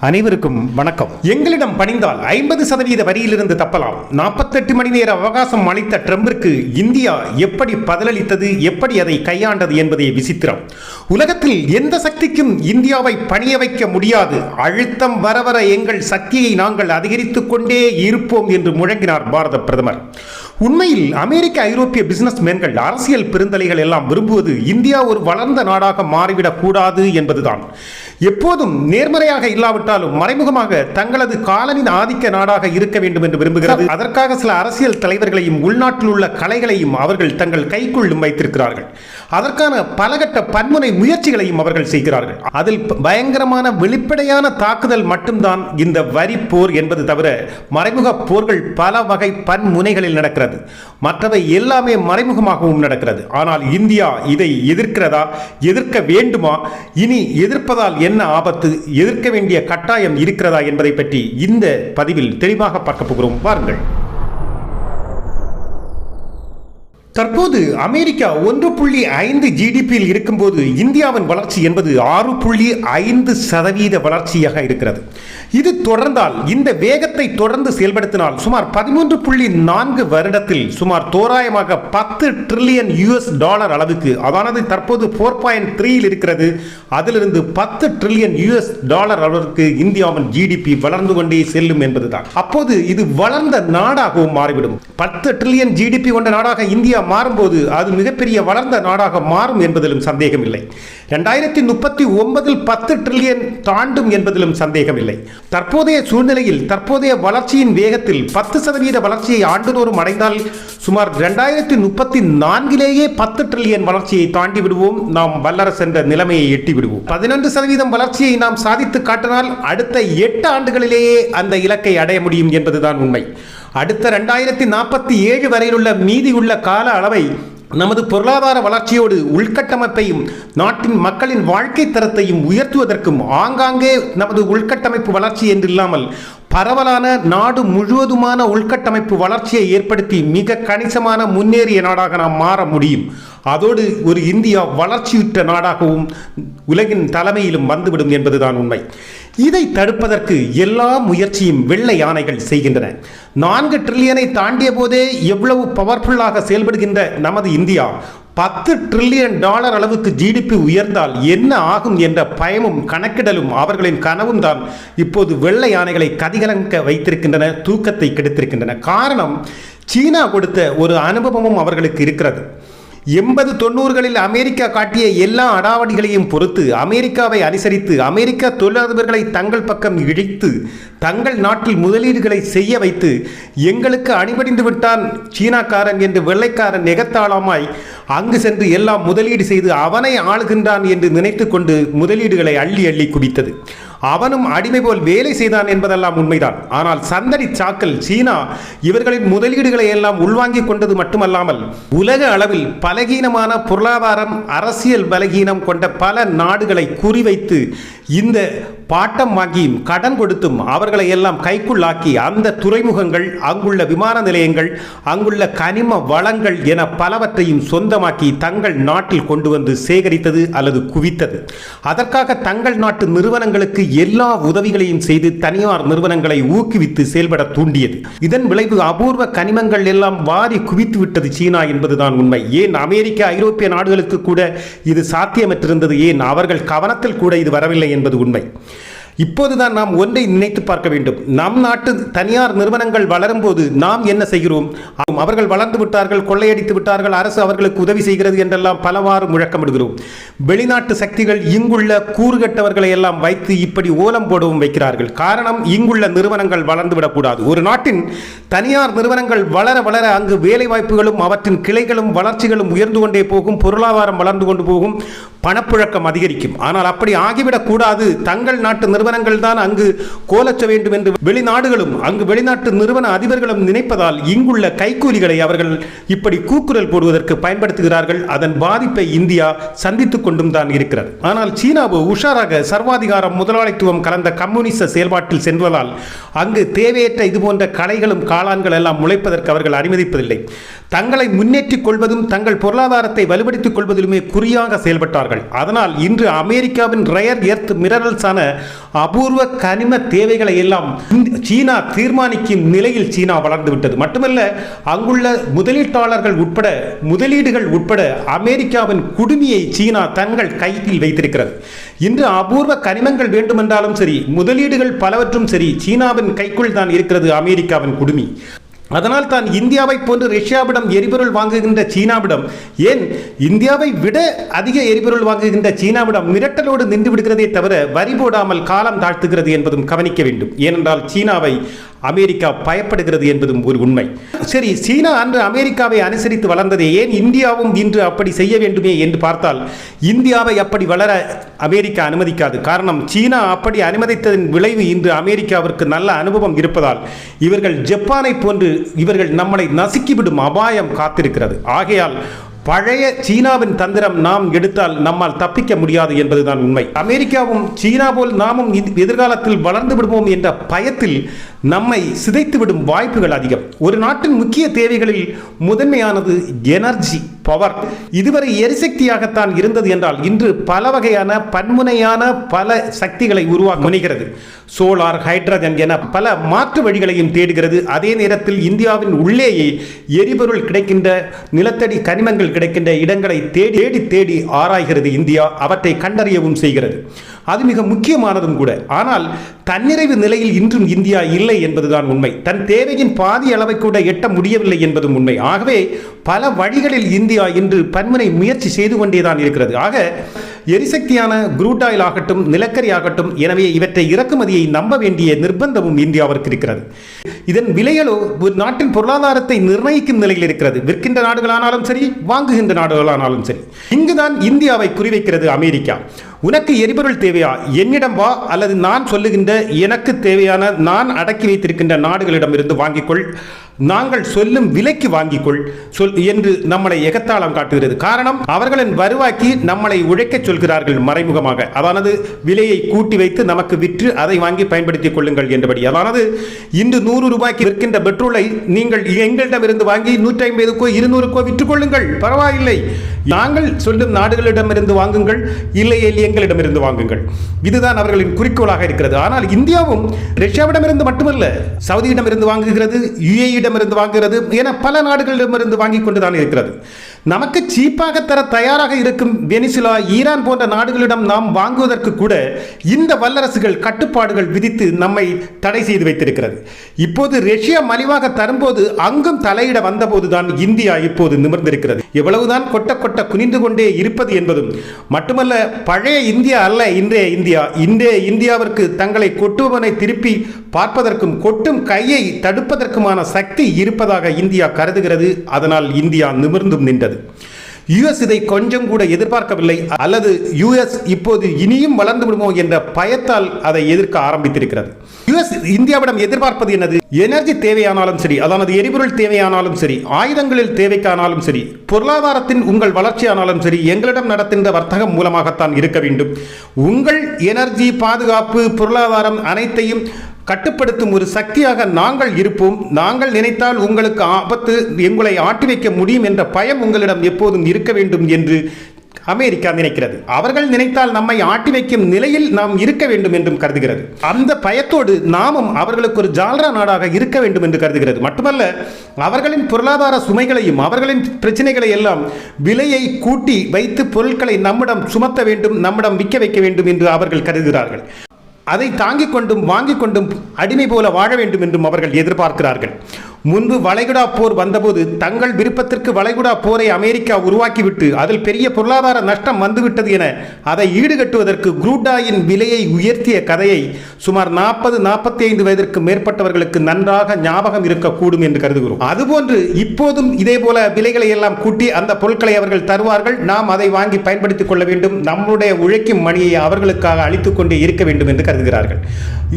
அனைவருக்கும் வணக்கம். எங்களிடம் பணிந்தால் ஐம்பது சதவீத வரியிலிருந்து தப்பலாம். நாற்பத்தெட்டு மணி நேர அவகாசம் அளித்த ட்ரம்பிற்கு இந்தியா எப்படி பதிலளித்தது எப்படி அதை கையாண்டது என்பதே விசித்திரம். உலகத்தில் எந்த சக்திக்கும் இந்தியாவை பணிய வைக்க முடியாது. அழுத்தம் வர வர எங்கள் சக்தியை நாங்கள் அதிகரித்துக் கொண்டே இருப்போம் என்று முழங்கினார் பாரத பிரதமர். உண்மையில் அமெரிக்க ஐரோப்பிய பிசினஸ் மேன்கள் அரசியல் பெருந்தலைகள் எல்லாம் விரும்புவது இந்தியா ஒரு வளர்ந்த நாடாக மாறிவிடக் கூடாது என்பதுதான். எப்போதும் நேர்மறையாக இல்லாவிட்டாலும் மறைமுகமாக தங்களது காலனின் ஆதிக்க நாடாக இருக்க வேண்டும் என்று விரும்புகிறது. அதற்காக சில அரசியல் தலைவர்களையும் உள்நாட்டில் உள்ள கலைகளையும் அவர்கள் தங்கள் கைக்குள்ளும் வைத்திருக்கிறார்கள். அதற்கான பலகட்ட பன்முனை முயற்சிகளையும் அவர்கள் செய்கிறார்கள். அதில் பயங்கரமான வெளிப்படையான தாக்குதல் மட்டும்தான் இந்த வரி போர் என்பது தவிர மறைமுக போர்கள் பல வகை பன்முனைகளில் நடக்கிறது. மற்றவை எல்லாமே மறைமுகமாகவும் நடக்கிறது. ஆனால் இந்தியா இதை எதிர்க்கிறதா? எதிர்க்க வேண்டுமா? இனி எதிர்ப்பதால் என்ன ஆபத்து எதிர்க்க வேண்டிய கட்டாயம் இருக்கிறதா என்பதை பற்றி இந்த பதிவில் தெளிவாக பார்க்க போகிறோம். வாருங்கள். தற்போது அமெரிக்கா ஒன்று புள்ளி ஐந்து ஜிடிபியில் இருக்கும்போது இந்தியாவின் வளர்ச்சி என்பது ஆறு புள்ளி ஐந்து சதவீத வளர்ச்சியாக இருக்கிறது. இது தொடர்ந்தால் இந்த வேகத்தை தொடர்ந்து செயல்படுத்தினால் சுமார் பதிமூன்று புள்ளி நான்கு வருடத்தில் சுமார் தோராயமாக பத்து ட்ரில்லியன் யூஎஸ் டாலர் அளவுக்கு அதானது தற்போது ஃபோர் பாயிண்ட் த்ரீயில் இருக்கிறது அதிலிருந்து பத்து ட்ரில்லியன் யூஎஸ் டாலர் அளவிற்கு இந்தியாவின் ஜிடிபி வளர்ந்து கொண்டே செல்லும் என்பதுதான். அப்போது இது வளர்ந்த நாடாகவும் மாறிவிடும். பத்து ட்ரில்லியன் ஜிடிபி கொண்ட நாடாக இந்தியா மாறும்போது அது மிகப்பெரிய வளர்ந்த நாடாக மாறும் என்பதிலும் சந்தேகமில்லை. ரெண்டாயிரத்தி முப்பத்தி ஒன்பதில் பத்து ட்ரில்லியன் தாண்டும் என்பதிலும் சந்தேகமில்லை. தற்போதைய சூழ்நிலையில் தற்போதைய வளர்ச்சியின் வேகத்தில் பத்து சதவீத வளர்ச்சியை ஆண்டுதோறும் அடைந்தால் சுமார் ரெண்டாயிரத்தி முப்பத்தி நான்கிலேயே பத்து ட்ரில்லியன் வளர்ச்சியை தாண்டி விடுவோம். நாம் வல்லரசு என்ற நிலைமையை எட்டி விடுவோம். பதினொன்று சதவீதம் வளர்ச்சியை நாம் சாதித்து காட்டினால் அடுத்த எட்டு ஆண்டுகளிலேயே அந்த இலக்கை அடைய முடியும் என்பதுதான் உண்மை. அடுத்த ரெண்டாயிரத்தி நாற்பத்தி ஏழு வரையிலுள்ள மீதியுள்ள கால அளவை நமது பொருளாதார வளர்ச்சியோடு உள்கட்டமைப்பையும் நாட்டின் மக்களின் வாழ்க்கை தரத்தையும் உயர்த்துவதற்கும் ஆங்காங்கே நமது உள்கட்டமைப்பு வளர்ச்சி என்றில்லாமல் பரவலான நாடு முழுவதுமான உள்கட்டமைப்பு வளர்ச்சியை ஏற்படுத்தி மிக கணிசமான முன்னேறிய நாடாக நாம் மாற முடியும். அதோடு ஒரு இந்தியா வளர்ச்சியுற்ற நாடாகவும் உலகின் தலைமையிலும் வந்துவிடும் என்பதுதான் உண்மை. இதை தடுப்பதற்கு எல்லா முயற்சியும் வெள்ளை யானைகள் செய்கின்றன. நான்கு ட்ரில்லியனை தாண்டிய போதே எவ்வளவு பவர்ஃபுல்லாக செயல்படுகின்ற நமது இந்தியா பத்து ட்ரில்லியன் டாலர் அளவுக்கு ஜிடிபி உயர்ந்தால் என்ன ஆகும் என்ற பயமும் கணக்கிடலும் அவர்களின் கனவும் தான் இப்போது வெள்ளை யானைகளை கதிகலங்க வைத்திருக்கின்றன தூக்கத்தை கெடுத்திருக்கின்றன. காரணம் சீனா கொடுத்த ஒரு அனுபவமும் அவர்களுக்கு இருக்கிறது. எண்பது தொண்ணூறுகளில் அமெரிக்கா காட்டிய எல்லா அடாவடிகளையும் பொறுத்து அமெரிக்காவை அனுசரித்து அமெரிக்க தொழிலதிபர்களை தங்கள் பக்கம் இழித்து தங்கள் நாட்டில் முதலீடுகளை செய்ய வைத்து எங்களுக்கு அணிபடிந்து விட்டான் சீனாக்காரன் என்று வெள்ளைக்காரன் எகத்தாளமாய் அங்கு சென்று எல்லாம் முதலீடு செய்து அவனை ஆளுகின்றான் என்று நினைத்து கொண்டு முதலீடுகளை அள்ளி அள்ளி குவித்தது அவனும் அடிமை போல் வேலை செய்தான் என்பதெல்லாம் உண்மைதான். ஆனால் சந்தடி சாக்கல் சீனா இவர்களின் முதலீடுகளை எல்லாம் உள்வாங்கிக் கொண்டது மட்டுமல்லாமல் உலக அளவில் பலகீனமான பொருளாதாரம் அரசியல் பலகீனம் கொண்ட பல நாடுகளை குறிவைத்து இந்த பாட்டம் வாங்கியும் கடன் கொடுத்தும் அவர்களை எல்லாம் கைக்குள்ளாக்கி அந்த துறைமுகங்கள் அங்குள்ள விமான நிலையங்கள் அங்குள்ள கனிம வளங்கள் என பலவற்றையும் சொந்தமாக்கி தங்கள் நாட்டில் கொண்டு வந்து சேகரித்தது அல்லது குவித்தது. அதற்காக தங்கள் நாட்டு நிறுவனங்களுக்கு எல்லா உதவிகளையும் செய்து தனியார் நிறுவனங்களை ஊக்குவித்து செயல்பட தூண்டியது. இதன் விளைவு அபூர்வ கனிமங்கள் எல்லாம் வாரி குவித்து விட்டது சீனா என்பதுதான் உண்மை. ஏன் அமெரிக்க ஐரோப்பிய நாடுகளுக்கு கூட இது சாத்தியமற்றிருந்தது? ஏன் அவர்கள் கவனத்தில் கூட இது வரவில்லை என்பது உண்மை. இப்போதுதான் நாம் ஒன்றை நினைத்து பார்க்க வேண்டும். நம் நாட்டு தனியார் நிறுவனங்கள் வளரும் போது நாம் என்ன செய்கிறோம்? அவர்கள் வளர்ந்து விட்டார்கள் கொள்ளையடித்து விட்டார்கள் அரசு அவர்களுக்கு உதவி செய்கிறது என்றெல்லாம் பலவாறு முழக்கமிடுகிறோம். வெளிநாட்டு சக்திகள் இங்குள்ள கூறுகட்டவர்களை எல்லாம் வைத்து இப்படி ஓலம் போடவும் வைக்கிறார்கள். காரணம் இங்குள்ள நிறுவனங்கள் வளர்ந்து விடக்கூடாது. ஒரு நாட்டின் தனியார் நிறுவனங்கள் வளர வளர அங்கு வேலை வாய்ப்புகளும் அவற்றின் கிளைகளும் வளர்ச்சிகளும் உயர்ந்து கொண்டே போகும் பொருளாதாரம் வளர்ந்து கொண்டு போகும். பணப்புழக்கம் அதிகரிக்கும். ஆனால் அப்படி ஆகிவிடக்கூடாது. தங்கள் நாட்டு நிறுவனங்கள் தான் அங்கு கோலச்ச வேண்டும் என்று வெளிநாடுகளும் அங்கு வெளிநாட்டு நிறுவன அதிபர்களும் நினைப்பதால் இங்குள்ள கைக்கூலிகளை அவர்கள் இப்படி கூக்குரல் போடுவதற்கு பயன்படுத்துகிறார்கள். அதன் பாதிப்பை இந்தியா சந்தித்துக் கொண்டும் தான் இருக்கிறது. ஆனால் சீனாவோ உஷாராக சர்வாதிகாரம் முதலாளித்துவம் கலந்த கம்யூனிச செயல்பாட்டில் சென்றதால் அங்கு தேவையற்ற இது போன்ற கலைகளும் காளான்கள் எல்லாம் முளைப்பதற்கு அவர்கள் அனுமதிப்பதில்லை. தங்களை முன்னேற்றிக் கொள்வதும் தங்கள் பொருளாதாரத்தை வலுப்படுத்திக் கொள்வதிலுமே குறியாக செயல்பட்டார்கள். அதனால் இன்று அமெரிக்காவின் ரயர் எர்த் மினரல்ஸான அபூர்வ கனிம தேவைகளை எல்லாம் சீனா தீர்மானிக்கும் நிலையில் சீனா வளர்ந்து விட்டது. மட்டுமல்ல அங்குள்ள முதலீட்டாளர்கள் உட்பட முதலீடுகள் உட்பட அமெரிக்காவின் குடுமியை சீனா தங்கள் கையில் வைத்திருக்கிறது. இன்று அபூர்வ கனிமங்கள் வேண்டுமென்றாலும் சரி முதலீடுகள் பலவற்றும் சரி சீனாவின் கைக்குள் தான் இருக்கிறது அமெரிக்காவின் குடுமி. அதனால் தான் இந்தியாவை போன்று ரஷ்யாவிடம் எரிபொருள் வாங்குகின்ற சீனாவிடம் ஏன் இந்தியாவை விட அதிக எரிபொருள் வாங்குகின்ற சீனாவிடம் மிரட்டலோடு நின்று விடுகிறதே தவிர வரி போடாமல் காலம் தாழ்த்துகிறது என்பதும் கவனிக்க வேண்டும். ஏனென்றால் சீனாவை அமெரிக்கா பயப்படுகிறது என்பதும் ஒரு உண்மை. சரி சீனா அன்று அமெரிக்காவை அனுசரித்து வளர்ந்ததே ஏன் இந்தியாவும் இன்று அப்படி செய்ய வேண்டுமே என்று பார்த்தால் இந்தியாவை அப்படி வளர அமெரிக்கா அனுமதிக்காது. காரணம் சீனா அப்படி அனுமதித்ததன் விளைவு இன்று அமெரிக்காவிற்கு நல்ல அனுபவம் இருப்பதால் இவர்கள் ஜப்பானை போன்று இவர்கள் நம்மளை நசுக்கிவிடும் அபாயம் காத்திருக்கிறது. ஆகையால் பழைய சீனாவின் தந்திரம் நாம் எடுத்தால் நம்மால் தப்பிக்க முடியாது என்பதுதான் உண்மை. அமெரிக்காவும் சீனா போல் நாமும் எதிர்காலத்தில் வளர்ந்து விடுவோம் என்ற பயத்தில் நம்மை சிதைத்துவிடும் வாய்ப்புகள் அதிகம். ஒரு நாட்டின் முக்கிய தேவைகளில் முதன்மையானது எனர்ஜி. பவர் இதுவரை எரிசக்தியாகத்தான் இருந்தது என்றால் இன்று பல வகையான பன்முனையான பல சக்திகளை உருவாக்க முனைகிறது. சோலார் ஹைட்ரஜன் என பல மாற்று வழிகளையும் தேடுகிறது. அதே நேரத்தில் இந்தியாவின் உள்ளேயே எரிபொருள் கிடைக்கின்ற நிலத்தடி கனிமங்கள் கிடைக்கின்ற இடங்களை தேடி தேடி தேடி ஆராய்கிறது இந்தியா. அவற்றை கண்டறியவும் செய்கிறது. அது மிக முக்கியமானதும் கூட. ஆனால் தன்னிறைவு நிலையில் இன்றும் இந்தியா இல்லை என்பதுதான் உண்மை. தன் தேவையின் பாதி அளவை கூட எட்ட முடியவில்லை என்பதும் உண்மை. ஆகவே பல வழிகளில் இந்தியா இன்று பன்முனை முயற்சி செய்து கொண்டேதான் இருக்கிறது. ஆக எரிசக்தியான குரூட் ஆயில் ஆகட்டும் நிலக்கரி ஆகட்டும் எனவே இவற்றை இறக்குமதியை நம்ப வேண்டிய நிர்பந்தமும் இந்தியாவிற்கு இருக்கிறது. இதன் விலைகளோ ஒரு நாட்டின் பொருளாதாரத்தை நிர்ணயிக்கும் நிலையில் இருக்கிறது. விற்கின்ற நாடுகளானாலும் சரி வாங்குகின்ற நாடுகளானாலும் சரி. இங்குதான் இந்தியாவை குறிவைக்கிறது அமெரிக்கா. உனக்கு எரிபொருள் தேவையா? என்னிடம் வா அல்லது நான் சொல்லுகின்ற எனக்கு தேவையான நான் அடக்கி வைத்திருக்கின்ற நாடுகளிடம் இருந்து வாங்கிக்கொள் நாங்கள் சொல்லும் விலைக்கு வாங்கிக்கொள் சொல் என்று நம்மளை எகத்தாளம் காட்டுகிறது. காரணம் அவர்களின் வருவாய்க்கு நம்மளை உழைக்கச் சொல்கிறார்கள் மறைமுகமாக. அதானது விலையை கூட்டி வைத்து நமக்கு விற்று அதை வாங்கி பயன்படுத்திக் கொள்ளுங்கள் என்றபடி. அதானது இன்று நூறு ரூபாய்க்கு விற்கின்ற பெட்ரோலை நீங்கள் எங்களிடமிருந்து வாங்கி நூற்றி ஐம்பதுக்கோ இருநூறுக்கோ விற்றுக்கொள்ளுங்கள் பரவாயில்லை. நாங்கள் சொல்லும் நாடுகளிடமிருந்து வாங்குங்கள் இல்லையில் எங்களிடமிருந்து வாங்குங்கள். இதுதான் அவர்களின் குறிக்கோளாக இருக்கிறது. ஆனால் இந்தியாவும் ரஷ்யாவிடமிருந்து மட்டுமல்ல சவுதியிடமிருந்து வாங்குகிறது யுஏஇடமிருந்து வாங்குகிறது என பல நாடுகளிடமிருந்து வாங்கிக் கொண்டுதான் இருக்கிறது. நமக்கு சீப்பாக தர தயாராக இருக்கும் வெனிசுலா ஈரான் போன்ற நாடுகளிடம் நாம் வாங்குவதற்கு கூட இந்த வல்லரசுகள் கட்டுப்பாடுகள் விதித்து நம்மை தடை செய்து வைத்திருக்கிறது. இப்போது ரஷ்யா மலிவாக தரும்போது அங்கும் தலையிட வந்தபோதுதான் இந்தியா இப்போது நிமிர்ந்திருக்கிறது. எவ்வளவுதான் கொட்ட கொட்ட குனிந்து கொண்டே இருப்பது என்பதும் மட்டுமல்ல பழைய இந்தியா அல்ல இன்றைய இந்தியா. இன்றைய இந்தியாவிற்கு தங்களை கொட்டுபவனை திருப்பி பார்ப்பதற்கும் கொட்டும் கையை தடுப்பதற்குமான சக்தி இருப்பதாக இந்தியா கருதுகிறது. அதனால் இந்தியா நிமிர்ந்தும் நின்றது. யுஎஸ் இதை கொஞ்சம் கூட எதிர்பார்க்கவில்லை. அல்லது யுஎஸ் இப்போது இனியும் வளர்ந்து விடுமோ என்ற பயத்தால் அதை எதிர்க்க ஆரம்பித்திருக்கிறது. யுஎஸ் இந்தியாவிடம் எதிர்பார்ப்பது என்னது? எனர்ஜி தேவையானாலும் சரி அதாவது எரிபொருள் தேவையானாலும் சரி ஆயுதங்களில் தேவைக்கானாலும் சரி பொருளாதாரத்தின் உங்கள் வளர்ச்சியானாலும் சரி எங்களிடம் நடத்துகின்ற வர்த்தகம் மூலமாகத்தான் இருக்க வேண்டும். உங்கள் எனர்ஜி பாதுகாப்பு பொருளாதாரம் அனைத்தையும் கட்டுப்படுத்தும் ஒரு சக்தியாக நாங்கள் இருப்போம். நாங்கள் நினைத்தால் உங்களுக்கு ஆபத்து எங்களை ஆட்டி வைக்க முடியும் என்ற பயம் உங்களிடம் எப்போதும் இருக்க வேண்டும் என்று அமெரிக்கா நினைக்கிறது. அவர்கள் நினைத்தால் நம்மை ஆட்டி வைக்கும் நிலையில் நாம் இருக்க வேண்டும் என்றும் கருதுகிறது. அந்த பயத்தோடு நாமும் அவர்களுக்கு ஒரு ஜால்ரா நாடாக இருக்க வேண்டும் என்று கருதுகிறது. மட்டுமல்ல அவர்களின் பொருளாதார சுமைகளையும் அவர்களின் பிரச்சனைகளை எல்லாம் விலையை கூட்டி வைத்து பொருட்களை நம்மிடம் சுமத்த வேண்டும் நம்மிடம் விற்க வைக்க வேண்டும் என்று அவர்கள் கருதுகிறார்கள். அதை தாங்கிக் கொண்டும் வாங்கிக் கொண்டும் அடிமை போல வாழ வேண்டும் என்றும் அவர்கள் எதிர்பார்க்கிறார்கள். முன்பு வளைகுடா போர் வந்தபோது தங்கள் விருப்பத்திற்கு வளைகுடா போரை அமெரிக்கா உருவாக்கிவிட்டு அதில் பெரிய பொருளாதார நஷ்டம் வந்துவிட்டது என அதை ஈடுகட்டுவதற்கு குரூடாயின் விலையை உயர்த்திய கதையை சுமார் நாற்பது நாற்பத்தி ஐந்து வயதிற்கு மேற்பட்டவர்களுக்கு நன்றாக ஞாபகம் இருக்கக்கூடும் என்று கருதுகிறோம். அதுபோன்று இப்போதும் இதே போல விலைகளை எல்லாம் கூட்டி அந்த பொருட்களை அவர்கள் தருவார்கள். நாம் அதை வாங்கி பயன்படுத்திக் கொள்ள வேண்டும். நம்முடைய உழைக்கும் மணியை அவர்களுக்காக அளித்துக் கொண்டே இருக்க வேண்டும் என்று கருதுகிறார்கள்.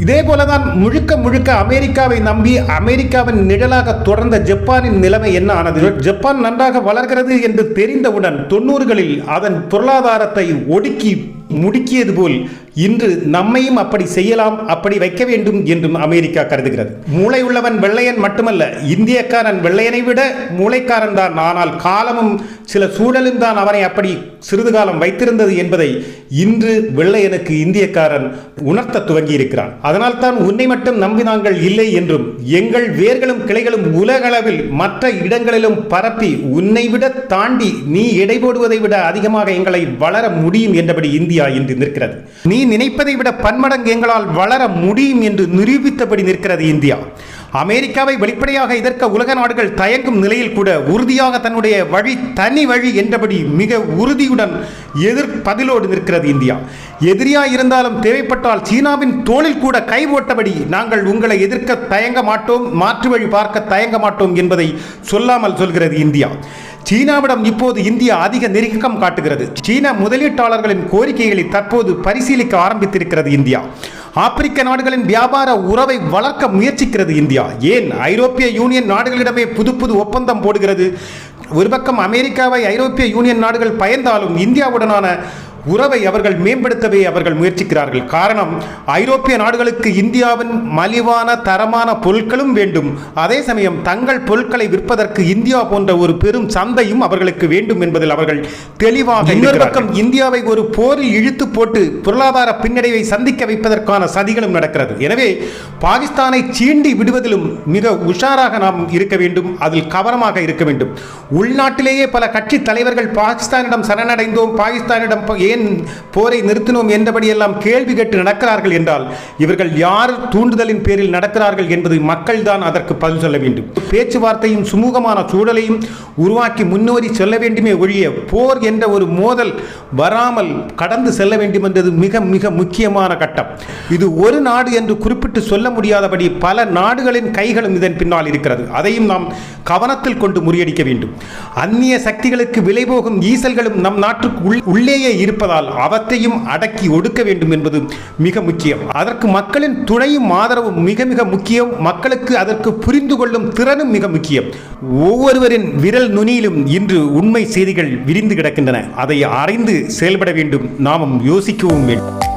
இதே போலதான் முழுக்க முழுக்க அமெரிக்காவை நம்பி அமெரிக்காவின் ஆண்டுகளாக தொடர்ந்த ஜப்பானின் நிலைமை என்ன ஆனது? ஜப்பான் நன்றாக வளர்கிறது என்று தெரிந்தவுடன் தொண்ணூறுகளில் அதன் பொருளாதாரத்தை ஒடுக்கி முடுக்கியது போல் இன்று நம்மையும் அப்படி செய்யலாம் அப்படி வைக்க வேண்டும் என்றும் அமெரிக்கா கருதுகிறது. மூளை உள்ளவன் வெள்ளையன் மட்டுமல்ல இந்தியக்காரன் வெள்ளையனை விட மூளைக்காரன் தான். ஆனால் காலமும் சில சூழலும் தான் அவனை அப்படி சிறிது காலம் வைத்திருந்தது என்பதை இன்று வெள்ளையனுக்கு இந்தியக்காரன் உணர்த்த துவங்கி இருக்கிறான் அதனால் தான் உன்னை மட்டும் நம்பி நாங்கள் இல்லை என்றும் எங்கள் வேர்களும் கிளைகளும் உலகளவில் மற்ற இடங்களிலும் பரப்பி உன்னை விட தாண்டி நீ எடை போடுவதை விட அதிகமாக எங்களை வளர முடியும் என்றபடி இந்தியா இன்று நிற்கிறது. நீ நினைப்பதை விட பன்மடங்கு எங்களால் வளர முடியும் என்று நிரூபித்தபடி நிற்கிறது இந்தியா. அமெரிக்காவை வெளிப்படையாக எதிர்க்க உலக நாடுகள் தயங்கும் நிலையில் கூட உறுதியாக தன்னுடைய வழி தனி வழி என்றபடி மிக உறுதியுடன் எதிர் பதிலோடு நிற்கிறது இந்தியா. எதிரியா இருந்தாலும் தேவைப்பட்டால் சீனாவின் தோளில் கூட கைவோட்டபடி நாங்கள் உங்களை எதிர்க்க தயங்க மாட்டோம் மாற்று வழி பார்க்க தயங்க மாட்டோம் என்பதை சொல்லாமல் சொல்கிறது இந்தியா. சீனாவிடம் இப்போது இந்தியா அதிக நெருக்கம் காட்டுகிறது. சீன முதலீட்டாளர்களின் கோரிக்கைகளை தற்போது பரிசீலிக்க ஆரம்பித்திருக்கிறது இந்தியா. ஆப்பிரிக்க நாடுகளின் வியாபார உறவை வளர்க்க முயற்சிக்கிறது இந்தியா. ஏன் ஐரோப்பிய யூனியன் நாடுகளிடமே புது புது ஒப்பந்தம் போடுகிறது? ஒரு பக்கம் அமெரிக்காவை ஐரோப்பிய யூனியன் நாடுகள் பயந்தாலும் இந்தியாவுடனான உறவை அவர்கள் மேம்படுத்தவே அவர்கள் முயற்சிக்கிறார்கள். காரணம் ஐரோப்பிய நாடுகளுக்கு இந்தியாவின் மலிவான தரமான பொருட்களும் வேண்டும். அதே சமயம் தங்கள் பொருட்களை விற்பதற்கு இந்தியா போன்ற ஒரு பெரும் சந்தையும் அவர்களுக்கு வேண்டும் என்பதில் அவர்கள் தெளிவாக இன்னொரு பக்கம் இந்தியாவை ஒரு போரில் இழுத்து போட்டு பொருளாதார பின்னடைவை சந்திக்க வைப்பதற்கான சதிகளும் நடக்கிறது. எனவே பாகிஸ்தானை சீண்டி விடுவதிலும் மிக உஷாராக நாம் இருக்க வேண்டும். அதில் கவனமாக இருக்க வேண்டும். உள்நாட்டிலேயே பல கட்சி தலைவர்கள் பாகிஸ்தானிடம் சரணடைந்தோம். பாகிஸ்தானிடம் ப- ஏன் போரை நிறுத்தினோம் என்றபடியெல்லாம் கேள்வி கேட்டு நடக்கிறார்கள் என்றால் இவர்கள் யார் தூண்டுதலின் பேரில் நடக்கிறார்கள் என்பது மக்கள்தான் அதற்கு பதில் சொல்ல வேண்டும். பேச்சுவார்த்தையும் சுமூகமான சூழலையும் உருவாக்கி முன்னோரி செல்ல வேண்டுமே ஒழிய போர் என்ற ஒரு மோதல் வராமல் கடந்து செல்ல வேண்டும் என்றது மிக மிக முக்கியமான கட்டம். இது ஒரு நாடு என்று குறிப்பிட்டு சொல்ல முடியாதபடி பல நாடுகளின் கைகளும் இதன் பின்னால் இருக்கிறது. அதையும் நாம் கவனத்தில் கொண்டு முறியடிக்க வேண்டும். அந்நிய சக்திகளுக்கு விலை போகும் ஈசல்களும் நம் நாட்டுக்கு உள்ளேயே இருப்பது இருப்பதால் அவற்றையும் அடக்கி ஒடுக்க வேண்டும் என்பது மிக முக்கியம். அதற்கு மக்களின் துணையும் ஆதரவும் மிக மிக முக்கியம். மக்களுக்கு அதற்கு புரிந்து கொள்ளும் திறனும் மிக முக்கியம். ஒவ்வொருவரின் விரல் நுனியிலும் இன்று உண்மை செய்திகள் விரிந்து கிடக்கின்றன. அதை அறிந்து செயல்பட வேண்டும். நாமும் யோசிக்கவும் வேண்டும்.